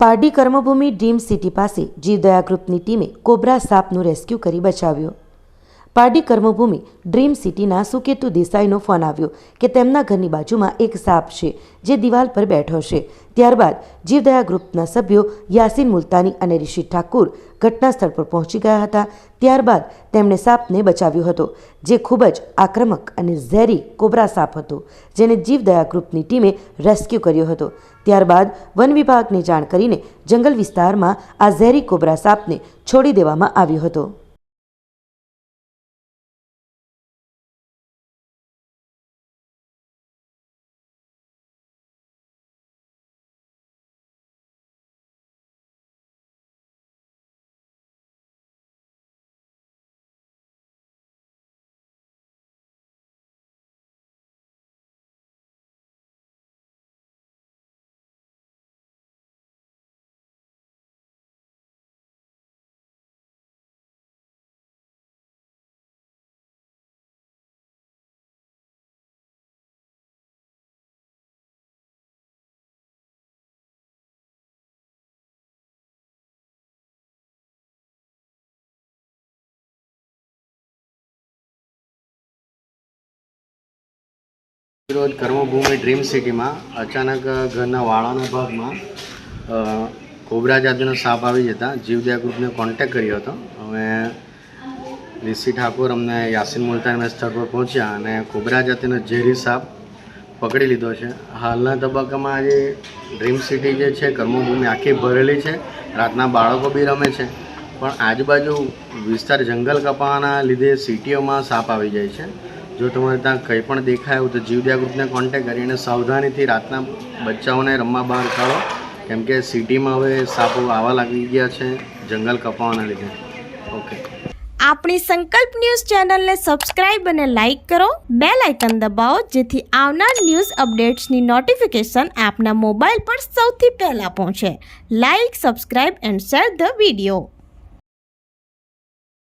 Pardi કર્મભૂમિ dream city પાસે જીવદયા ગ્રુપની ટીમે કોબ્રા સાપનું રેસ્ક્યુ કરી બચાવ્યો. પારડી કર્મભૂમિ ડ્રીમ સિટીના સુકેતુ દેસાઈનો ફોન આવ્યો કે તેમના ઘરની બાજુમાં એક સાપ છે, જે દિવાલ પર બેઠો છે. ત્યારબાદ જીવદયા ગ્રુપના સભ્યો યાસીન મુલતાની અને ઋષિ ઠાકુર ઘટના સ્થળ પર પહોંચી ગયા હતા. ત્યારબાદ તેમણે સાપને બચાવ્યો હતો, જે ખૂબ જ આક્રમક અને ઝેરી કોબરા સાપ હતો, જેને જીવદયા ગ્રુપની ટીમે રેસ્ક્યુ કર્યો હતો. ત્યારબાદ વન વિભાગને જાણ કરીને જંગલ વિસ્તારમાં આ ઝેરી કોબરા સાપને છોડી દેવામાં આવ્યો હતો. રોજ કર્મભૂમિ ડ્રીમ સિટીમાં અચાનક ઘરના વાળાના ભાગમાં કોબરા જાતિનો સાપ આવી જતા જીવદયા ગ્રુપને કોન્ટેક કર્યો હતો. અમે ઋષિ ઠાકોર, અમને યાસીન મુલતાન સ્થળ પર પહોંચ્યા અને કોબરા જાતિનો ઝેરી સાપ પકડી લીધો છે. હાલના તબક્કામાં આજે ડ્રીમ સિટી જે છે કર્મભૂમિ આખી ભરેલી છે. રાતના બાળકો બી રમે છે. પણ આજુબાજુ વિસ્તાર જંગલ કપાવાના લીધે સિટીઓમાં સાપ આવી જાય છે. જો તમારે ત્યાં કંઈ પણ દેખાય એવું તો જીવદયા ગ્રુપને કોન્ટેક કરીને સાવધાનીથી રાતના બચ્ચાઓને રમવા બહાર કાઢો. કેમ કે સિટીમાં હવે સાપો આવા લાગી ગયા છે, જંગલ કપાવાના લીધે. ઓકે આપણી સંકલ્પ ન્યૂઝ ચેનલને સબસ્ક્રાઇબ અને લાઇક કરો. બે લાઇકન દબાવો, જેથી આવનાર ન્યૂઝ અપડેટ્સની નોટિફિકેશન આપના મોબાઈલ પર સૌથી પહેલાં પહોંચે. Like, subscribe and share the video.